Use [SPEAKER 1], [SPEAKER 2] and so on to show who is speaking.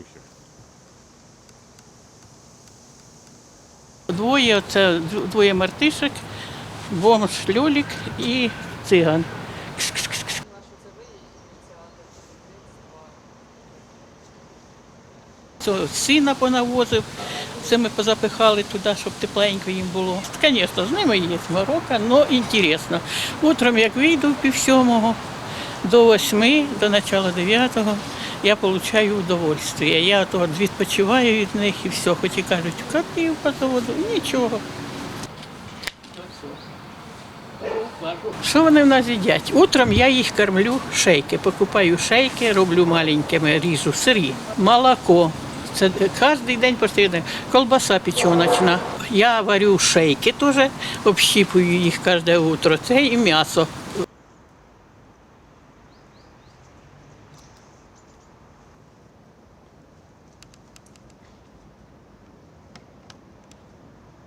[SPEAKER 1] несущих.
[SPEAKER 2] Двоє це двоє мартишок, бомж Люлік і циган. Це сина понавозив, це ми позапихали туди, щоб тепленько їм було. Звісно, з ними є морока, але інтересно. Утром, як вийду пів сьомого до восьми, до начала дев'ятого, я отримую удовольствие. Я от відпочиваю від них і все, хоч і кажуть, копів по заводу, нічого. Що вони в нас їдять? Утром я їх кормлю шейки. Покупаю шейки, роблю маленькими, ріжу сирі, молоко. Це кожен день постійно. Колбаса печоночна. Я варю шейки теж, общіпую їх кожне утро. Це і м'ясо.